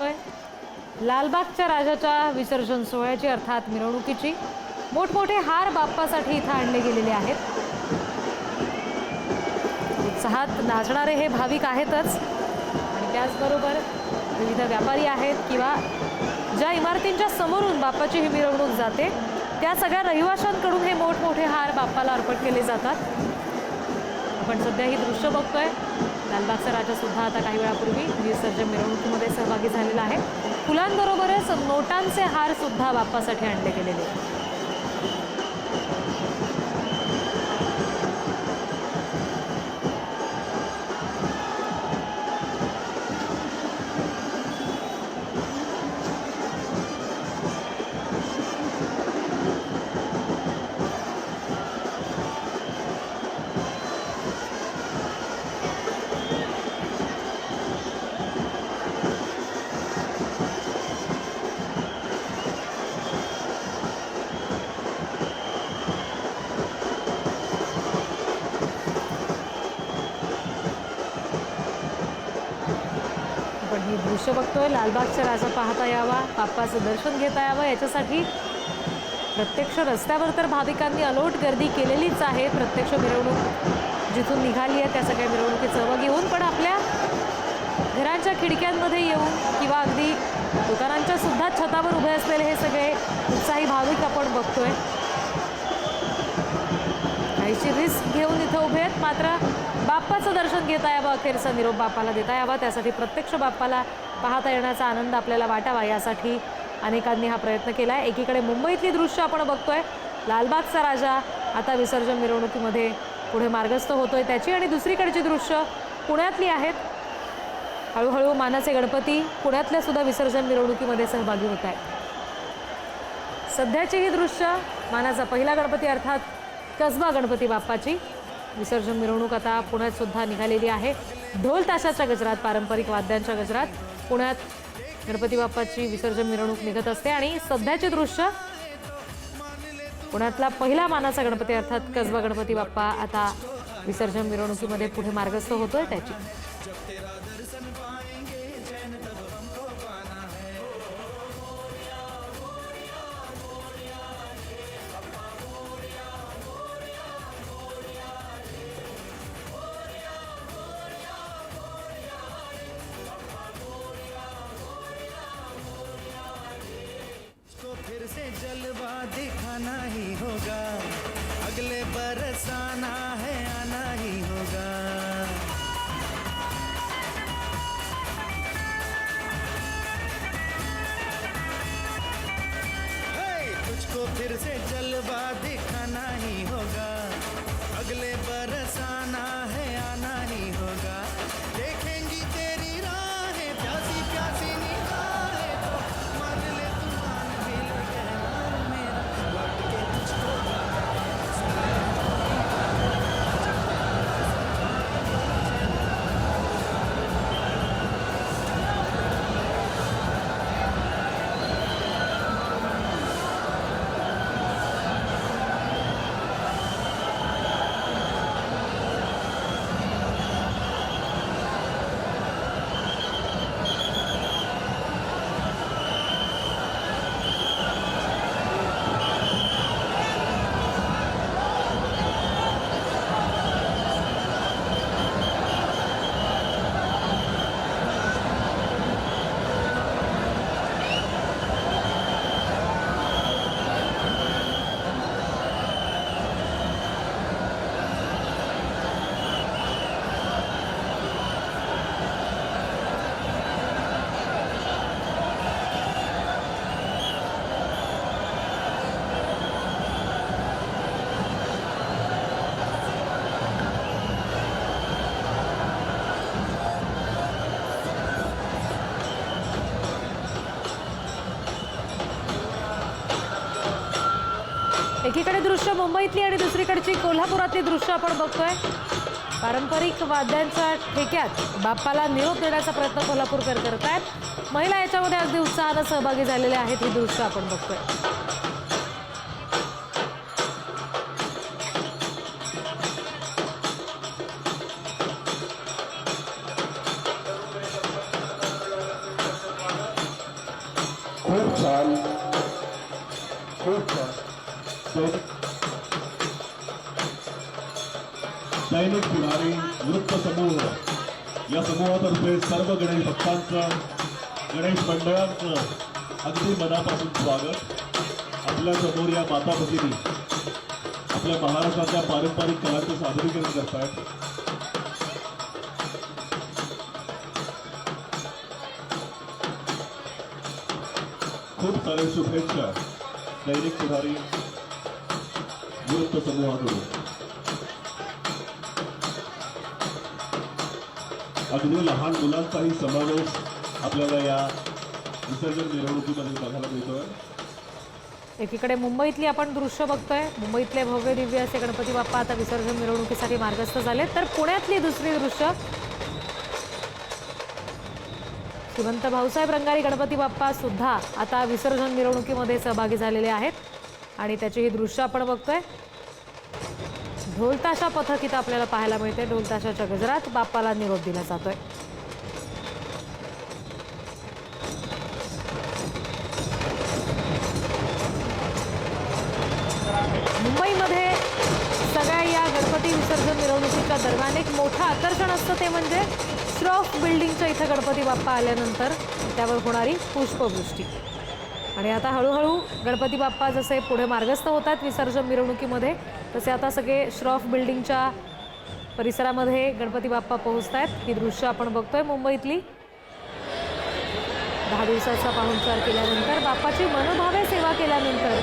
बघतोय लालबागच्या राजाच्या विसर्जन सोहळ्याची अर्थात मिरवणुकीची मोठमोठे हार बाप्पासाठी इथं आणले गेलेले आहेत. उत्साहात नाचणारे हे भाविक आहेतच. आणि त्याचबरोबर विविध व्यापारी आहेत किंवा ज्या इमारतींच्या समोरून बाप्पाची ही मिरवणूक जाते त्या सगळ्या रहिवाशांकडून हे मोठमोठे हार बाप्पाला अर्पण केले जातात. आपण सध्या ही दृश्य बघतोय. लालबागचा राजा सुद्धा आता काही वेळापूर्वी विसर्जन मिरवणुकीमध्ये सहभागी झालेला आहे. फुलांबरोबरच नोटांचे हार सुद्धा बाप्पासाठी आणले गेलेले बघतोय. लालबागचा राजा पाहता यावा बाप्पाचं दर्शन घेता यावं याच्यासाठी प्रत्यक्ष रस्त्यावर तर भाविकांनी अलोट गर्दी केलेलीच आहे. प्रत्यक्ष मिरवणूक जिथून निघाली आहे त्या सगळ्या मिरवणुकीत सहभागी होऊन पण आपल्या घरांच्या खिडक्यांमध्ये येऊन किंवा अगदी दुकानांच्या सुद्धा छतावर उभे असलेले हे सगळे उत्साही भाविक आपण बघतोय. काहीशी रिस्क घेऊन इथं उभे आहेत मात्र बाप्पाचं दर्शन घेता यावं अखेरचा निरोप बाप्पाला देता यावा त्यासाठी प्रत्यक्ष बाप्पाला पाहता येण्याचा आनंद आपल्याला वाटावा यासाठी अनेकांनी हा प्रयत्न केला आहे एकीकडे मुंबईतली दृश्य आपण बघतोय. लालबागचा राजा आता विसर्जन मिरवणुकीमध्ये पुढे मार्गस्थ होतोय त्याची. आणि दुसरीकडची दृश्य पुण्यातली आहेत. हळूहळू मानाचे गणपती पुण्यातल्या सुद्धा विसर्जन मिरवणुकीमध्ये सहभागी होत आहेत. सध्याची ही दृश्य मानाचा पहिला गणपती अर्थात कसबा गणपती बाप्पाची. विसर्जन मिरवणूक आता पुण्यात सुद्धा निघालेली आहे. ढोल ताशाच्या गजरात पारंपरिक वाद्यांच्या गजरात. पुण्यात गणपती बाप्पाची विसर्जन मिरवणूक निघत असते आणि सध्याचे दृश्य पुण्यातला पहिला मानाचा गणपती अर्थात कसबा गणपती बाप्पा आता विसर्जन मिरवणुकीमध्ये पुढे मार्गस्थ होतोय त्याची. से जलवा दिखाना ही होगा। अगले बरस आना है आना ही होगा। हे, तुझको फिर से जलवा दिखाना ही होगा। अगले बरस आना एकीकडे दृश्य मुंबईतली आणि दुसरीकडची कोल्हापुरातली दृश्य आपण बघतोय. पारंपरिक वाद्यांच्या ठेक्यात बाप्पाला निरोप देण्याचा प्रयत्न कोल्हापूरकर करत आहेत महिला याच्यामध्ये अगदी उत्साहानं सहभागी झालेल्या आहेत ही दृश्य आपण बघतोय. खूप छान. खूप छान. दैनिक दैनिक पुढारी वृत्त समूह. या समूहातर्फे सर्व गणेश भक्तांचं गणेश मंडळांचं अगदी मनापासून स्वागत. आपल्यासमोर या माता भगिनी आपल्या महाराष्ट्राच्या पारंपरिक कलांचं सादरीकरण आहेत खूप सारे शुभेच्छा दैनिक पुढारी. वृत्त समूहाकडून अगदी लहान मुलांचाही समावेश आपल्याला या विसर्जन मिरवणुकीमध्ये बघायला मिळतोय एकीकडे मुंबईतली आपण दृश्य बघतोय मुंबईतले भव्य दिव्य असे गणपती बाप्पा आता विसर्जन मिरवणुकीसाठी मार्गस्थ झाले तर पुण्यातली दुसरी दृश्य श्रीमंत भाऊसाहेब रंगारी गणपती बाप्पा सुद्धा आता विसर्जन मिरवणुकीमध्ये सहभागी झालेले आहेत आणि त्याची ही दृश्य आपण बघतोय. ढोलताशा पथक इथं आपल्याला पाहायला मिळते. ढोलताशाच्या गजरात बाप्पाला निरोप दिला जातोय. मुंबईमध्ये सगळ्या या गणपती विसर्जन मिरवणुकीच्या दरम्यान एक मोठं आकर्षण असतं ते म्हणजे स्ट्रॉफ बिल्डिंगच्या इथं गणपती बाप्पा आल्यानंतर त्यावर होणारी पुष्पवृष्टी. आणि आता हळूहळू गणपती बाप्पा जसे पुढे मार्गस्थ होत आहेत विसर्जन मिरवणुकीमध्ये तसे आता सगळे श्रॉफ बिल्डिंगच्या परिसरामध्ये गणपती बाप्पा पोहोचत आहेत ही दृश्य आपण बघतोय मुंबईतली. दहा दिवसाचा पाहुणचार केल्यानंतर बाप्पाची मनोभावे सेवा केल्यानंतर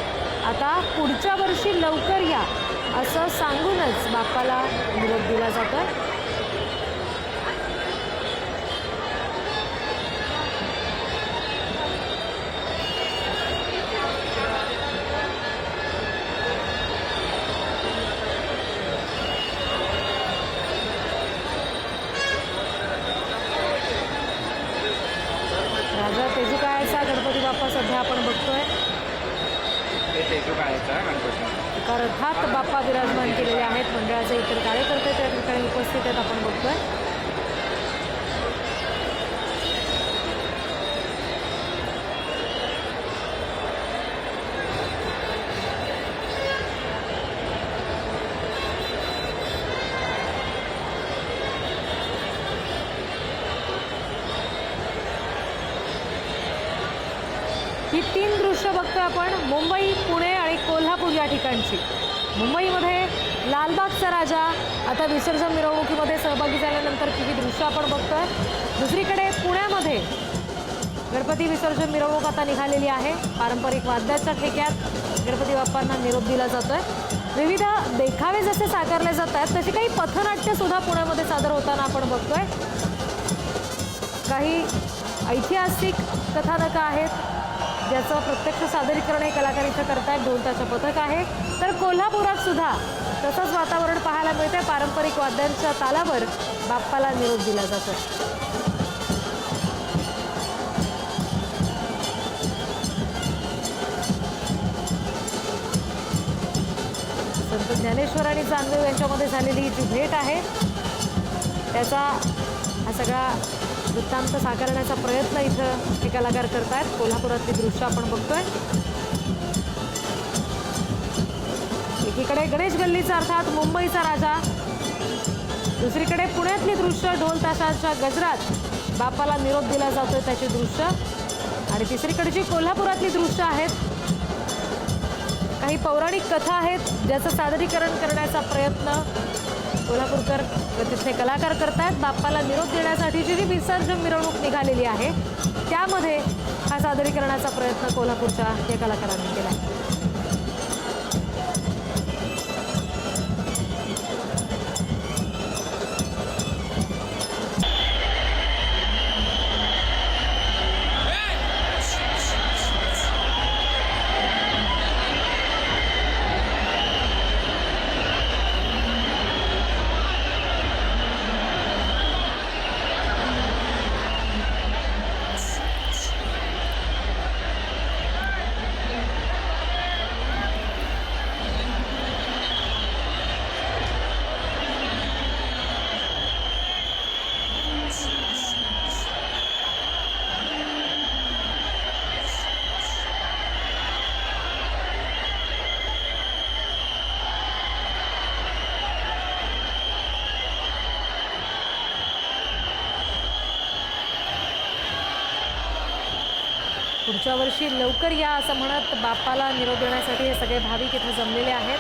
आता पुढच्या वर्षी लवकर या असं सांगूनच बाप्पाला निरोप दिला जातोय. राजा तेजुकाळाचा गणपती बाप्पा सध्या आपण बघतोय. एका रथात बाप्पा विराजमान केलेले आहेत मंडळाचे इतर कार्यकर्ते त्या ठिकाणी उपस्थित आहेत आपण बघतोय. मुंबई पुणे आणि कोल्हापूर या ठिकाणची. मुंबईमध्ये लालबागचा राजा आता विसर्जन मिरवणुकीमध्ये सहभागी झाल्यानंतर किती दृश्य आपण बघतोय. दुसरीकडे पुण्यामध्ये गणपती विसर्जन मिरवणूक आता निघालेली आहे. पारंपरिक वाद्याच्या ठेक्यात गणपती बाप्पांना निरोप दिला जातोय. विविध देखावे जसे साकारले जात आहेत तशी काही पथनाट्य सुद्धा पुण्यामध्ये सादर होताना आपण बघतोय. काही ऐतिहासिक कथानकं आहेत. ज्याचं प्रत्यक्ष सादरीकरण हे कलाकार इथं करतायत ढोलताचं पथक आहे. तर कोल्हापुरात सुद्धा तसंच वातावरण पाहायला मिळतंय. पारंपरिक वाद्यांच्या तालावर बाप्पाला निरोप दिला जातो संत ज्ञानेश्वर आणि जानदेव यांच्यामध्ये झालेली ही जी भेट आहे त्याचा हा सगळा वृत्तांत साकारण्याचा प्रयत्न इथं हे कलाकार आहेत कोल्हापुरातली दृश्य आपण बघतोय. एकीकडे गणेश गल्लीचा अर्थात मुंबईचा राजा. दुसरीकडे पुण्यातली दृश्य ढोल ताशाच्या गजरात. बापाला निरोप दिला जातोय त्याची दृश्य. आणि तिसरीकडची कोल्हापुरातली दृश्य आहेत काही पौराणिक कथा आहेत ज्याचं सादरीकरण करण्याचा प्रयत्न कोल्हापूरकर व तिथले कलाकार करतायत. बाप्पाला निरोप देण्यासाठीची जी विसर्जन मिरवणूक निघालेली आहे त्यामध्ये हा सादरीकरणाचा प्रयत्न कोल्हापूरच्या या कलाकारांनी केला आहे पुढच्या वर्षी लवकर या असं म्हणत बाप्पाला निरोप देण्यासाठी हे सगळे भाविक इथे जमलेले आहेत.